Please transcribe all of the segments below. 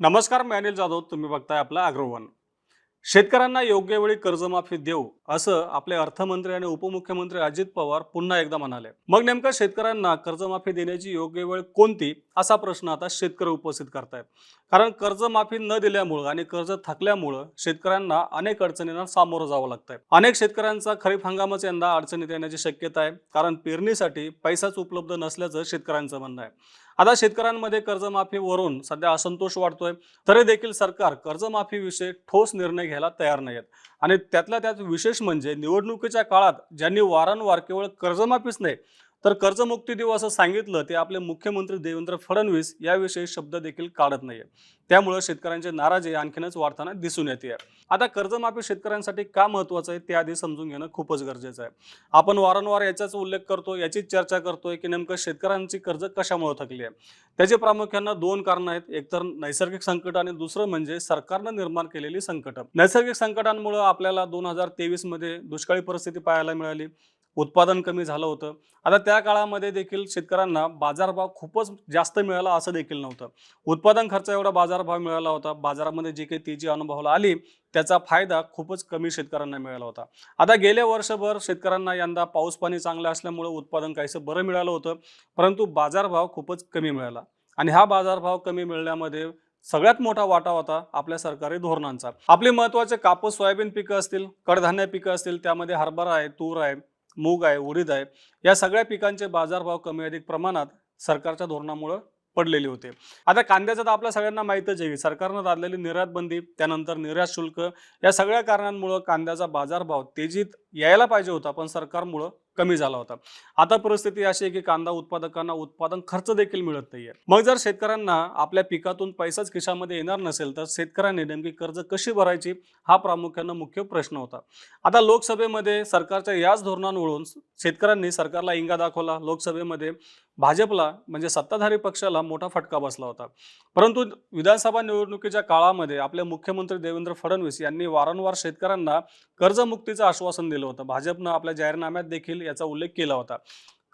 नमस्कार मी अनिल जाधव. तुम्ही बघताय आपला अग्रवन. शेतकऱ्यांना योग्य वेळी कर्जमाफी देऊ असं आपले अर्थमंत्री आणि उपमुख्यमंत्री अजित पवार पुन्हा एकदा म्हणाले. मग नेमकं शेतकऱ्यांना कर्जमाफी देण्याची योग्य वेळ कोणती? असा प्रश्न आता शेतकरी उपस्थित करतायत. कारण कर्जमाफी न दिल्यामुळं आणि कर्ज थकल्यामुळं शेतकऱ्यांना अनेक अडचणींना सामोरं जावं लागतंय. अनेक शेतकऱ्यांचा खरीप हंगामच यंदा अडचणीत येण्याची शक्यता आहे. कारण पेरणीसाठी पैसाच उपलब्ध नसल्याचं शेतकऱ्यांचं म्हणणं आहे. आता शेतकऱ्यांमध्ये कर्जमाफीवरून सध्या असंतोष वाढतोय. तरी देखील सरकार कर्जमाफीविषयी ठोस निर्णय घ्यायला तयार नाही आहेत आणि त्यातल्या त्यात विशेष म्हणजे निवडणुकीच्या काळात ज्यांनी वारंवार केवळ कर्जमाफीच नाही तर कर्जमुक्ती देऊ असं सांगितलं ते आपले मुख्यमंत्री देवेंद्र फडणवीस याविषयी शब्द देखील काढत नाहीये. त्यामुळे शेतकऱ्यांची नाराजी आणखीनच वाढताना दिसून येते. आता कर्जमाफी शेतकऱ्यांसाठी का महत्वाचं आहे ते आधी समजून घेणं खूपच गरजेचं आहे. आपण वारंवार याचाच उल्लेख करतो याचीच चर्चा करतोय की नेमकं शेतकऱ्यांची कर्ज कशामुळे थकली आहे? त्याची प्रामुख्यानं दोन कारणं आहेत. एकतर नैसर्गिक संकट आणि दुसरं म्हणजे सरकारनं निर्माण केलेली संकट. नैसर्गिक संकटांमुळे आपल्याला दोन हजार तेवीसमध्ये दुष्काळी परिस्थिती पाहायला मिळाली. उत्पादन कमी झालं होतं. आता त्या काळामध्ये देखील शेतकऱ्यांना बाजारभाव खूपच जास्त मिळाला असं देखील नव्हतं. उत्पादन खर्च एवढा बाजारभाव मिळाला होता. बाजारामध्ये जी काही तेजी अनुभवाला आली त्याचा फायदा खूपच कमी शेतकऱ्यांना मिळाला होता. आता गेल्या वर्षभर शेतकऱ्यांना यंदा पाऊस पाणी चांगलं असल्यामुळे उत्पादन काहीसं बरं मिळालं होतं परंतु बाजारभाव खूपच कमी मिळाला. आणि हा बाजारभाव कमी मिळण्यामध्ये सगळ्यात मोठा वाटा होता आपल्या सरकारी धोरणांचा. आपले महत्त्वाचे कापूस सोयाबीन पिकं असतील कडधान्य पिकं असतील त्यामध्ये हरभरा आहे तूर आहे मूग आहे उडीद आहे या सगळ्या पिकांचे बाजारभाव कमी अधिक प्रमाणात सरकारच्या धोरणामुळं पडलेले होते. आता कांद्याचं तर आपल्या सगळ्यांना माहीतच आहे की सरकारनं लादलेली निर्यात बंदी त्यानंतर निर्यात शुल्क या सगळ्या कारणांमुळं कांद्याचा बाजारभाव तेजीत यायला पाहिजे होता पण सरकारमुळं कमी झाला होता. आता परिस्थिती अशी आहे की कांदा उत्पादकांना उत्पादन खर्च देखील मिळत नाहीये. मग जर शेतकऱ्यांना आपल्या पिकातून पैसाच खिशामध्ये येणार नसेल तर शेतकऱ्यांनी नेमकी कर्ज कशी भरायची हा प्रामुख्यानं मुख्य प्रश्न होता. आता लोकसभेमध्ये सरकारच्या याच धोरणांवरून शेतकऱ्यांनी सरकारला इंगा दाखवला. लोकसभेमध्ये भाजपला म्हणजे सत्ताधारी पक्षाला मोठा फटका बसला होता. परंतु विधानसभा निवडणुकीच्या काळामध्ये आपले मुख्यमंत्री देवेंद्र फडणवीस यांनी वारंवार शेतकऱ्यांना कर्जमुक्तीचं आश्वासन दिलं होतं. भाजपनं आपल्या जाहीरनाम्यात देखील याचा उल्लेख केला होता.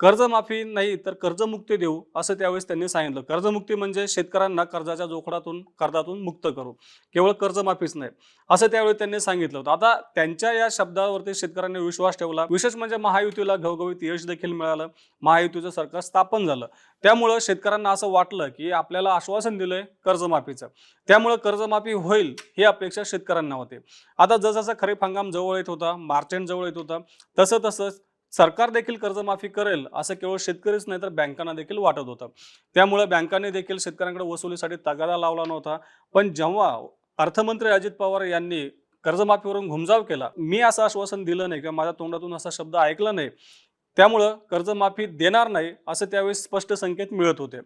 कर्जमाफी नाही तर कर्जमुक्ती देऊ असं त्यावेळेस त्यांनी सांगितलं. कर्जमुक्ती म्हणजे शेतकऱ्यांना कर्जाच्या जोखडातून कर्जातून मुक्त करू. केवळ कर्जमाफीच नाही. असं त्यावेळी त्यांनी सांगितलं होतं. आता त्यांच्या या शब्दावरती शेतकऱ्यांनी विश्वास ठेवला. विशेष म्हणजे महायुतीला घवघवीत यश देखील मिळालं. महायुतीचं सरकार स्थापन झालं. त्यामुळं शेतकऱ्यांना असं वाटलं की आपल्याला आश्वासन दिलंय कर्जमाफीचं. त्यामुळं कर्जमाफी होईल ही अपेक्षा शेतकऱ्यांना होते. आता जसजसा खरीप हंगाम जवळ येत होता मार्च एंड जवळ येत होता तसं तसं सरकार देखील कर्जमाफी करेल असं केवळ शेतकरीच नाही तर बँकांना देखील वाटत होतं. त्यामुळे बँकांनी देखील शेतकऱ्यांकडे वसुलीसाठी तगादा लावला नव्हता. पण जेव्हा अर्थमंत्री अजित पवार यांनी कर्जमाफीवरून घुमजाव केला मी असं आश्वासन दिलं नाही किंवा माझ्या तोंडातून असा शब्द ऐकला नाही. त्यामुळं कर्जमाफी देणार नाही असं त्यावेळी स्पष्ट संकेत मिळत होते.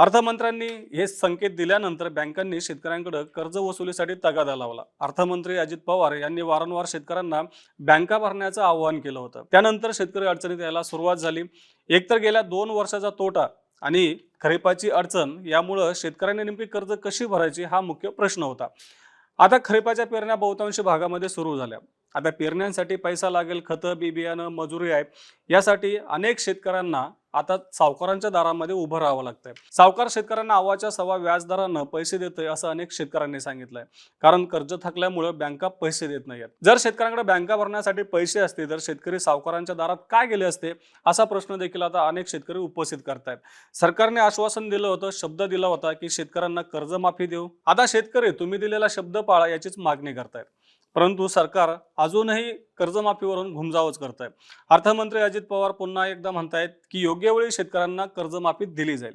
अर्थमंत्र्यांनी हे संकेत दिल्यानंतर बँकांनी शेतकऱ्यांकडे कर्ज वसुलीसाठी तगादा लावला. अर्थमंत्री अजित पवार यांनी वारंवार शेतकऱ्यांना बँका भरण्याचं आवाहन केलं होतं. त्यानंतर शेतकरी अडचणीत यायला सुरुवात झाली. एकतर गेल्या दोन वर्षाचा तोटा आणि खरीपाची अडचण यामुळं शेतकऱ्यांनी नेमकी कर्ज कशी भरायची हा मुख्य प्रश्न होता. आता खरीपाच्या पेरण्या बहुतांश भागामध्ये सुरू झाल्या. आता पेरण्यांसाठी पैसा लागेल खतं बी बियाणं मजुरी आहे. यासाठी अनेक शेतकऱ्यांना आता सावकारांच्या दारामध्ये उभं राहावं लागतंय. सावकार शेतकऱ्यांना आवाच्या सव्वा व्याजदरानं पैसे देतोय असं अनेक शेतकऱ्यांनी सांगितलंय. कारण कर्ज थकल्यामुळे बँका पैसे देत नाहीत जर शेतकऱ्यांकडे बँका भरण्यासाठी पैसे असते तर शेतकरी सावकारांच्या दारात काय गेले असते? असा प्रश्न देखील आता अनेक शेतकरी उपस्थित करतायत. सरकारने आश्वासन दिलं होतं शब्द दिला होता की शेतकऱ्यांना कर्जमाफी देऊ. आता शेतकरी तुम्ही दिलेला शब्द पाळा याचीच मागणी करतायत. परंतु सरकार अजूनही कर्जमाफीवरून घुमजावच करत आहे अर्थमंत्री अजित पवार पुन्हा एकदा म्हणतायत की योग्य वेळी शेतकऱ्यांना कर्जमाफी दिली जाईल.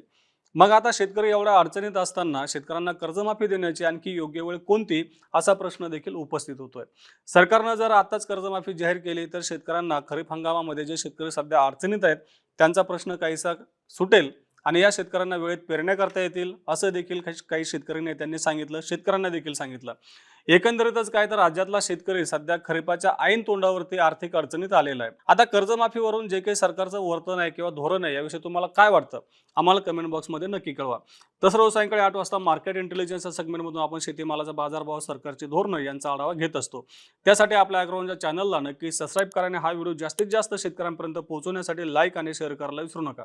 मग आता शेतकरी एवढ्या अडचणीत असताना शेतकऱ्यांना कर्जमाफी देण्याची आणखी योग्य वेळ कोणती? असा प्रश्न देखील उपस्थित होतोय. सरकारनं जर आताच कर्जमाफी जाहीर केली तर शेतकऱ्यांना खरीप हंगामामध्ये जे शेतकरी सध्या अडचणीत आहेत त्यांचा प्रश्न काहीसा सुटेल आणि या शेतकऱ्यांना वेळेत पेरण्या करता येतील असं देखील काही- शेतकरी नेत्यांनी सांगितलं शेतकऱ्यांना देखील सांगितलं. एकंदरीतच काय तर राज्यातला शेतकरी सध्या खरीपाच्या ऐन तोंडावरती आर्थिक अडचणीत आलेला आहे. आता कर्जमाफीवरून जे काही सरकारचं वर्तन आहे किंवा धोरण आहे याविषयी तुम्हाला काय वाटतं? आम्हाला कमेंट बॉक्समध्ये नक्की कळवा. तसं रोज सायंकाळी आठ वाजता मार्केट इंटेलिजन्स सेगमेंटमधून आपण शेतीमालाचा बाजारभाव सरकारची धोरणं यांचा आढावा घेत असतो. त्यासाठी आपल्या अॅग्राऊंडच्या चॅनलला नक्की सबस्क्राईब करा आणि हा व्हिडिओ जास्तीत जास्त शेतकऱ्यांपर्यंत पोहोचवण्यासाठी लाईक आणि शेअर करायला विसरू नका.